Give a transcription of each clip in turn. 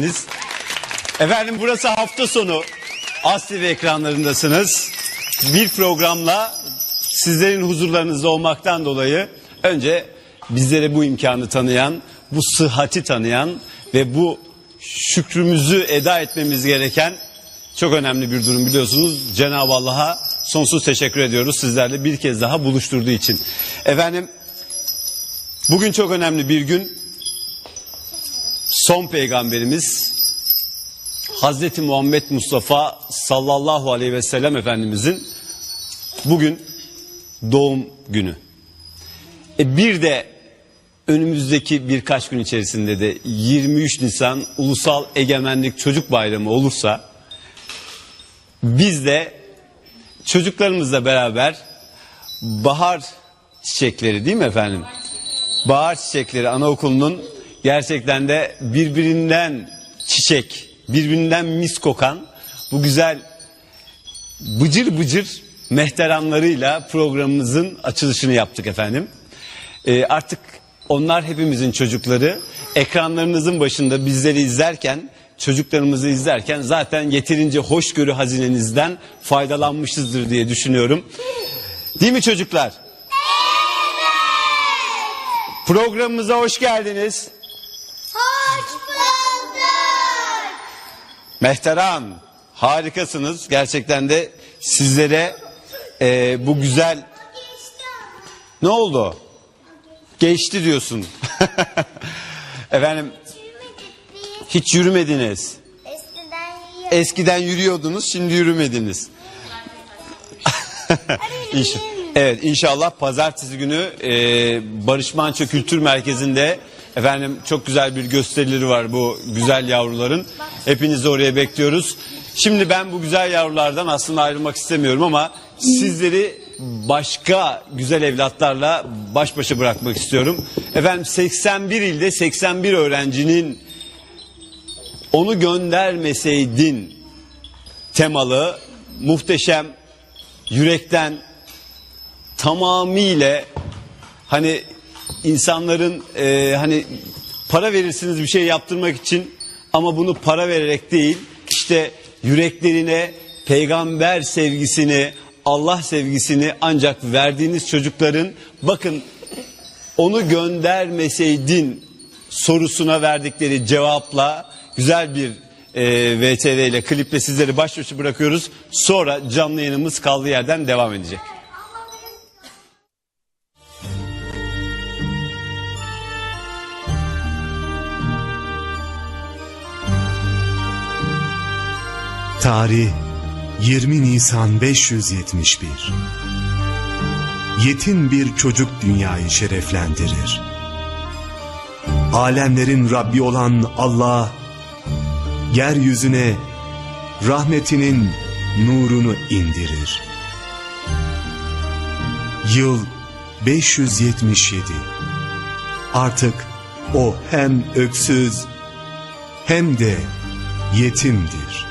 geldiniz. Efendim burası hafta sonu. Asli ekranlarındasınız. Bir programla sizlerin huzurlarınızda olmaktan dolayı önce bizlere bu imkanı tanıyan, bu sıhhati tanıyan ve bu şükrümüzü eda etmemiz gereken çok önemli bir durum biliyorsunuz. Cenab-ı Allah'a sonsuz teşekkür ediyoruz sizlerle bir kez daha buluşturduğu için. Efendim bugün çok önemli bir gün. Son peygamberimiz Hazreti Muhammed Mustafa sallallahu aleyhi ve sellem Efendimizin bugün doğum günü. E bir de önümüzdeki birkaç gün içerisinde de 23 Nisan Ulusal Egemenlik Çocuk Bayramı olursa biz de çocuklarımızla beraber bahar çiçekleri değil mi efendim? Bahar çiçekleri anaokulunun gerçekten de birbirinden çiçek, birbirinden mis kokan bu güzel bıcır bıcır mehteranlarıyla programımızın açılışını yaptık efendim. Ee, artık onlar hepimizin çocukları. Ekranlarınızın başında bizleri izlerken, çocuklarımızı izlerken zaten yeterince hoşgörü hazinenizden faydalanmışızdır diye düşünüyorum. Değil mi çocuklar? Programımıza hoş geldiniz. Mehteran harikasınız. Gerçekten de sizlere e, bu güzel... Ne oldu? Geçti diyorsun. Efendim hiç yürümediniz. Eskiden yürüyordunuz şimdi yürümediniz. İnş- evet inşallah pazartesi günü e, Barış Manço Kültür Merkezi'nde efendim çok güzel bir gösterileri var bu güzel yavruların. Hepinizi oraya bekliyoruz. Şimdi ben bu güzel yavrulardan aslında ayrılmak istemiyorum ama sizleri başka güzel evlatlarla baş başa bırakmak istiyorum. Efendim 81 ilde 81 öğrencinin onu göndermeseydin temalı muhteşem yürekten tamamıyla hani insanların e, hani para verirsiniz bir şey yaptırmak için ama bunu para vererek değil işte yüreklerine peygamber sevgisini Allah sevgisini ancak verdiğiniz çocukların bakın onu göndermeseydin sorusuna verdikleri cevapla güzel bir e, VTV ile kliple sizleri baş başa bırakıyoruz. Sonra canlı yayınımız kaldığı yerden devam edecek. Tarih 20 Nisan 571 Yetim bir çocuk dünyayı şereflendirir. Alemlerin Rabbi olan Allah, yeryüzüne rahmetinin nurunu indirir. Yıl 577 Artık o hem öksüz hem de yetimdir.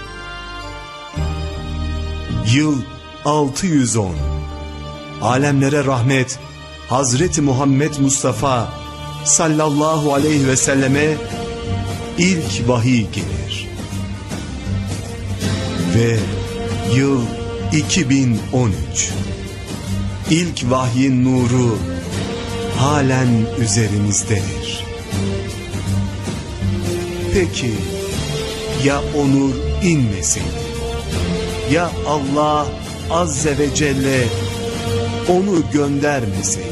Yıl 610 Alemlere rahmet Hazreti Muhammed Mustafa sallallahu aleyhi ve selleme ilk vahiy gelir. Ve yıl 2013 İlk vahyin nuru halen üzerimizdedir. Peki ya onur inmeseydi? Ya Allah Azze ve Celle onu göndermeseydi?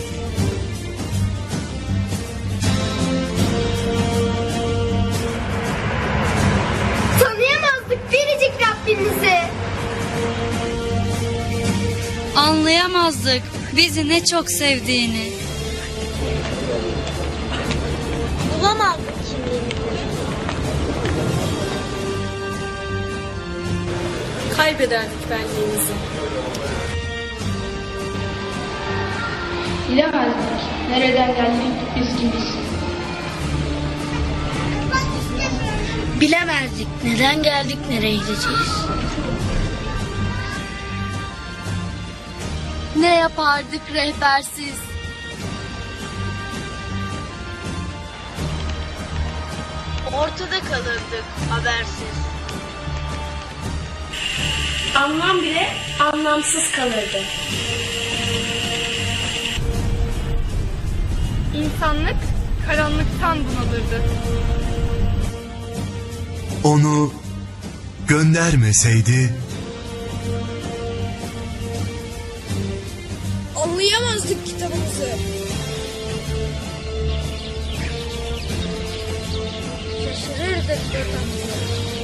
Tanıyamazdık biricik Rabbimizi. Anlayamazdık bizi ne çok sevdiğini. Kaybederdik benliğimizi. Bilemezdik. Nereden geldik biz kimiz? Bilemezdik neden geldik nereye gideceğiz. Ne yapardık rehbersiz? Ortada kalırdık habersiz. Anlam bile anlamsız kalırdı. İnsanlık karanlıktan bunalırdı. Onu göndermeseydi Anlayamazdık kitabımızı. Şaşırırdık rotamızı.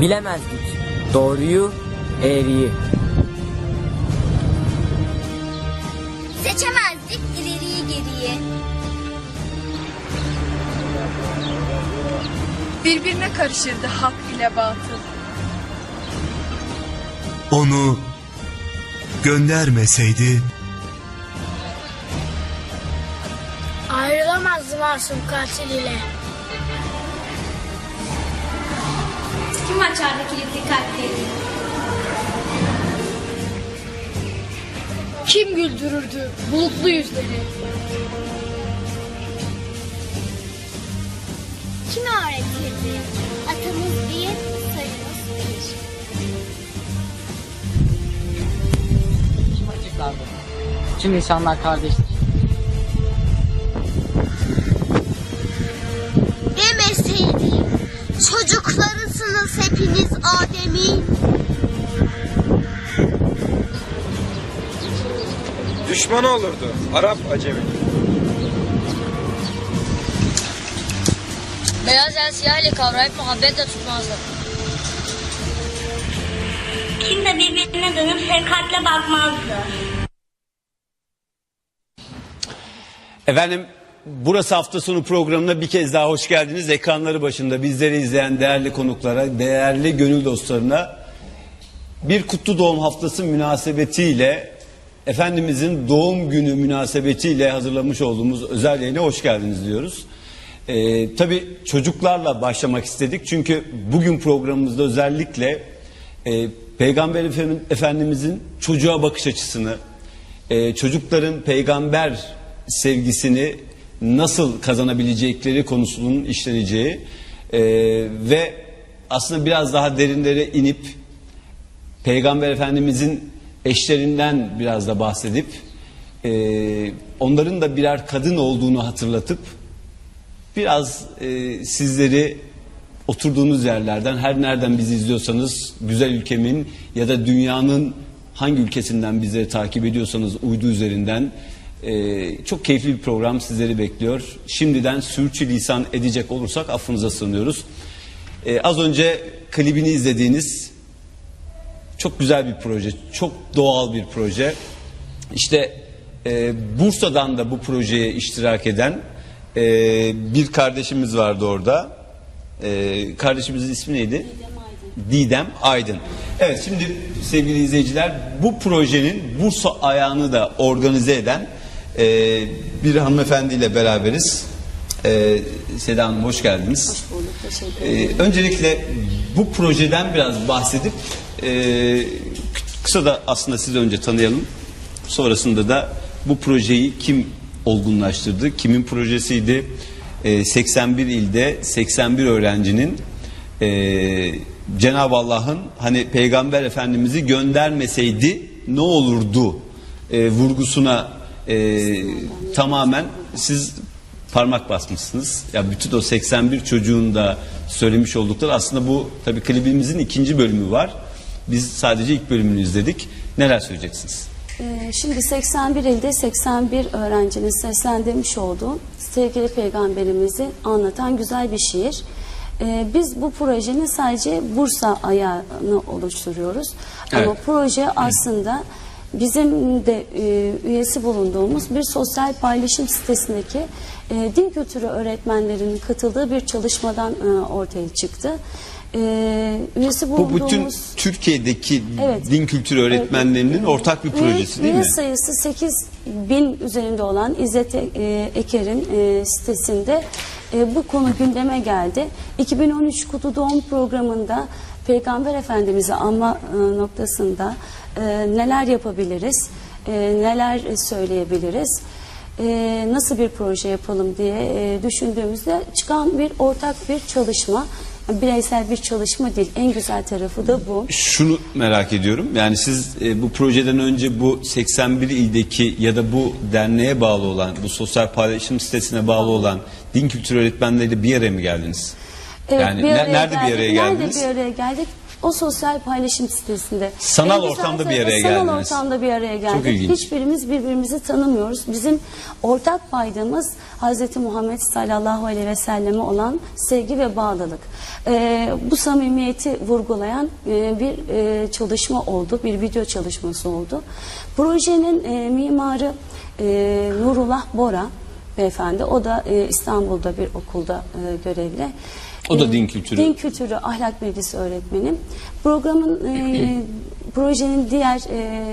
Bilemezdik doğruyu, eğriyi. Seçemezdik ileriyi geriye. Birbirine karışırdı hak ile batıl. onu göndermeseydi Ayrılamazdı masum katil ile. Kim açardı kilitli kalpleri? Kim güldürürdü bulutlu yüzleri? Kim öğretirdi? Atımız bir, sayımız bir. Kim açıklardı? Tüm insanlar kardeştir. Hepiniz Adem'in. Düşmanı olurdu. Arap Acemi. Beyaz el siyah ile kavrayıp muhabbetle tutmazdı. Kim de birbirine dönüp şefkatle bakmazdı. Efendim burası hafta sonu programına bir kez daha hoş geldiniz. Ekranları başında bizleri izleyen değerli konuklara, değerli gönül dostlarına bir kutlu doğum haftası münasebetiyle Efendimizin doğum günü münasebetiyle hazırlamış olduğumuz özel yayına hoş geldiniz diyoruz. Ee, tabii çocuklarla başlamak istedik çünkü bugün programımızda özellikle e, Peygamber Efendi- Efendimizin çocuğa bakış açısını, e, çocukların peygamber sevgisini nasıl kazanabilecekleri konusunun işleneceği e, ve aslında biraz daha derinlere inip Peygamber Efendimizin eşlerinden biraz da bahsedip e, onların da birer kadın olduğunu hatırlatıp biraz e, sizleri oturduğunuz yerlerden her nereden bizi izliyorsanız güzel ülkemin ya da dünyanın hangi ülkesinden bizleri takip ediyorsanız uydu üzerinden e, çok keyifli bir program sizleri bekliyor. Şimdiden sürçülisan edecek olursak affınıza sığınıyoruz. E, az önce klibini izlediğiniz çok güzel bir proje, çok doğal bir proje. İşte e, Bursa'dan da bu projeye iştirak eden e, bir kardeşimiz vardı orada. E, kardeşimizin ismi neydi? Didem Aydın. Evet şimdi sevgili izleyiciler bu projenin Bursa ayağını da organize eden e, bir hanımefendiyle beraberiz. E, Seda Hanım hoş geldiniz. Hoş bulduk, teşekkür ederim. öncelikle bu projeden biraz bahsedip e, kısa da aslında sizi önce tanıyalım. Sonrasında da bu projeyi kim olgunlaştırdı, kimin projesiydi? E, 81 ilde 81 öğrencinin e, Cenab-ı Allah'ın hani Peygamber Efendimiz'i göndermeseydi ne olurdu e, vurgusuna e, tamamen siz parmak basmışsınız. Ya bütün o 81 çocuğun da söylemiş oldukları aslında bu tabii klibimizin ikinci bölümü var. Biz sadece ilk bölümünü izledik. Neler söyleyeceksiniz? Ee, Şimdi 81 ilde 81 öğrencinin seslendirmiş olduğu sevgili peygamberimizi anlatan güzel bir şiir. Ee, Biz bu projenin sadece Bursa ayağını oluşturuyoruz. Ama Evet. proje aslında bizim de e, üyesi bulunduğumuz bir sosyal paylaşım sitesindeki e, din kültürü öğretmenlerinin katıldığı bir çalışmadan e, ortaya çıktı. e, üyesi Bu bulunduğumuz... bütün Türkiye'deki Evet. din kültürü öğretmenlerinin ortak bir projesi değil üye mi? sayısı 8 bin üzerinde olan İzzet e, Eker'in e, sitesinde e, bu konu gündeme geldi. 2013 Kutu Doğum programında Peygamber Efendimiz'i anma e, noktasında e, neler yapabiliriz, e, neler söyleyebiliriz, nasıl bir proje yapalım diye düşündüğümüzde çıkan bir ortak bir çalışma. Bireysel bir çalışma değil. En güzel tarafı da bu. Şunu merak ediyorum. Yani siz bu projeden önce bu 81 ildeki ya da bu derneğe bağlı olan, bu sosyal paylaşım sitesine bağlı olan din kültürü öğretmenleriyle bir araya mı geldiniz? Evet, yani bir ne- nerede bir araya geldiniz? Nerede bir araya geldik? O sosyal paylaşım sitesinde. Sanal güzel ortamda bir araya Sanal geldiniz. ortamda bir araya geldik. ilginç. Hiçbirimiz birbirimizi tanımıyoruz. Bizim ortak paydamız Hz. Muhammed sallallahu aleyhi ve selleme olan sevgi ve bağlılık. Ee, bu samimiyeti vurgulayan e, bir e, çalışma oldu. Bir video çalışması oldu. Projenin e, mimarı e, Nurullah Bora beyefendi. O da e, İstanbul'da bir okulda e, görevli. O da din kültürü. Din kültürü ahlak bilgisi öğretmenim. Programın e, projenin diğer e,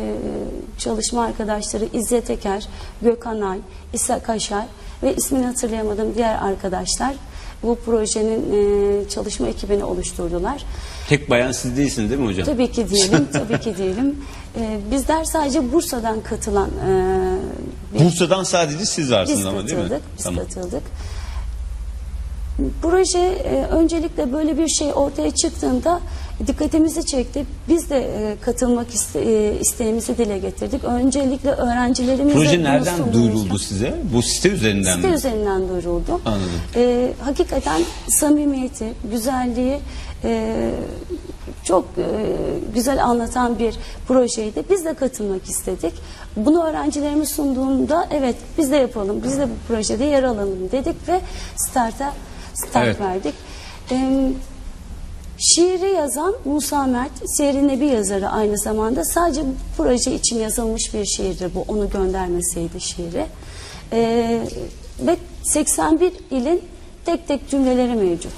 çalışma arkadaşları İzzet Eker, Gökhan Ay, İsa Kaşar ve ismini hatırlayamadığım diğer arkadaşlar bu projenin e, çalışma ekibini oluşturdular. Tek bayan siz değilsiniz değil mi hocam? Tabii ki diyelim, tabii ki diyelim. E, bizler sadece Bursa'dan katılan e, bir Bursa'dan sadece siz varsınız biz ama değil mi? katıldık, biz Tamam. katıldık. Proje e, öncelikle böyle bir şey ortaya çıktığında dikkatimizi çekti. Biz de e, katılmak iste, e, isteğimizi dile getirdik. Öncelikle öğrencilerimizle Proje nereden duyuruldu size? Bu site üzerinden Site mi? üzerinden duyuruldu. Anladım. E, hakikaten samimiyeti, güzelliği e, çok e, güzel anlatan bir projeydi. Biz de katılmak istedik. Bunu öğrencilerime sunduğumda evet biz de yapalım, biz de bu projede yer alalım dedik ve starta start Evet. verdik. E, Şiiri yazan Musa Mert, Siyer-i Nebi yazarı aynı zamanda. Sadece bu proje için yazılmış bir şiirdir bu. Onu göndermeseydi şiiri. Ee, ve 81 ilin tek tek cümleleri mevcut.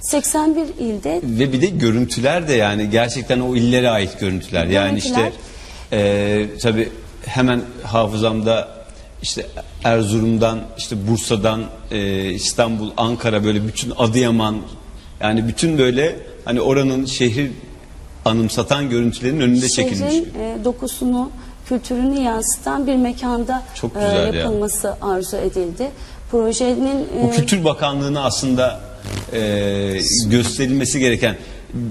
81 ilde Ve bir de görüntüler de yani gerçekten o illere ait görüntüler. Yani işte Görüntüler. e, tabii hemen hafızamda işte Erzurum'dan işte Bursa'dan e, İstanbul, Ankara böyle bütün Adıyaman yani bütün böyle hani oranın şehri anımsatan görüntülerin önünde çekilmiş. şehrin e, dokusunu, kültürünü yansıtan bir mekanda Çok e, güzel ya. yapılması arzu edildi. Projenin e, Bu Kültür Bakanlığı'na aslında e, gösterilmesi gereken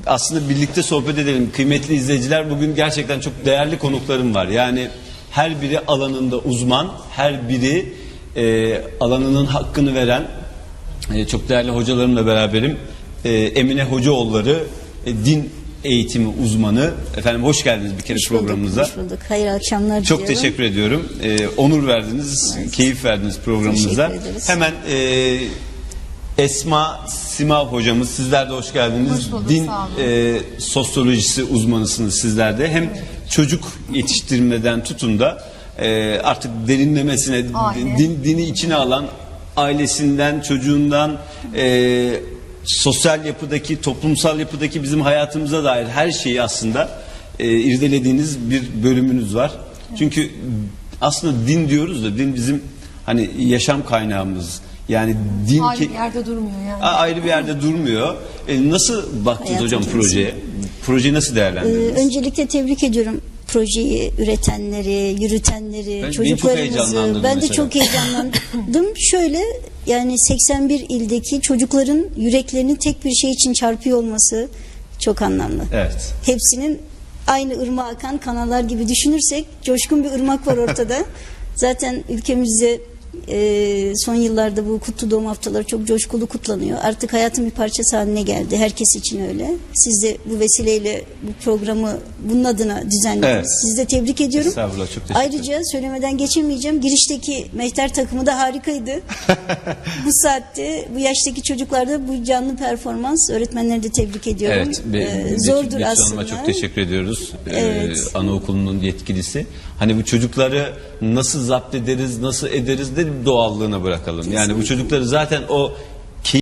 aslında birlikte sohbet edelim. Kıymetli izleyiciler bugün gerçekten çok değerli konuklarım var. Yani her biri alanında uzman, her biri e, alanının hakkını veren e, çok değerli hocalarımla beraberim. E, Emine Hocaoğulları e, din eğitimi uzmanı. Efendim hoş geldiniz bir kere programımıza. Hoş bulduk. Hayırlı akşamlar Çok diliyorum. teşekkür ediyorum. Ee, onur verdiniz, keyif verdiniz programımıza. Hemen e, Esma Simav hocamız sizler de hoş geldiniz. Hoş bulduk, Din sağ olun. e, sosyolojisi uzmanısınız sizler de. Hem çocuk yetiştirmeden tutun da e, artık derinlemesine Aile. din, dini içine alan ailesinden, çocuğundan e, sosyal yapıdaki, toplumsal yapıdaki bizim hayatımıza dair her şeyi aslında e, irdelediğiniz bir bölümünüz var. Çünkü aslında din diyoruz da din bizim hani yaşam kaynağımız. Yani din Aynı ki bir yerde durmuyor yani. A- ayrı bir yerde durmuyor. E, nasıl baktınız Hayatın hocam projeye? Projeyi nasıl Ee, değerlendirdiniz? öncelikle tebrik ediyorum projeyi üretenleri, yürütenleri, Ben- çok çocuklarımızı. heyecanlandırdı Ben de mesela. çok heyecanlandım. Şöyle yani 81 ildeki çocukların yüreklerinin tek bir şey için çarpıyor olması çok anlamlı. Evet. Hepsinin aynı ırmağa akan kanallar gibi düşünürsek coşkun bir ırmak var ortada. Zaten ülkemizde e, son yıllarda bu kutlu doğum haftaları çok coşkulu kutlanıyor. Artık hayatın bir parçası haline geldi. Herkes için öyle. Siz de bu vesileyle bu programı bunun adına düzenlediniz. Evet. Sizi de tebrik ediyorum. Estağfurullah, çok teşekkür Ayrıca söylemeden geçemeyeceğim. Girişteki mehter takımı da harikaydı. bu saatte bu yaştaki çocuklarda bu canlı performans öğretmenleri de tebrik ediyorum. Evet. Be, Ee, zordur Betül Hanım'a aslında. çok teşekkür ediyoruz. Evet. Ee, anaokulunun yetkilisi. Hani bu çocukları nasıl zapt ederiz, nasıl ederiz de doğallığına bırakalım. Yani bu çocukları zaten o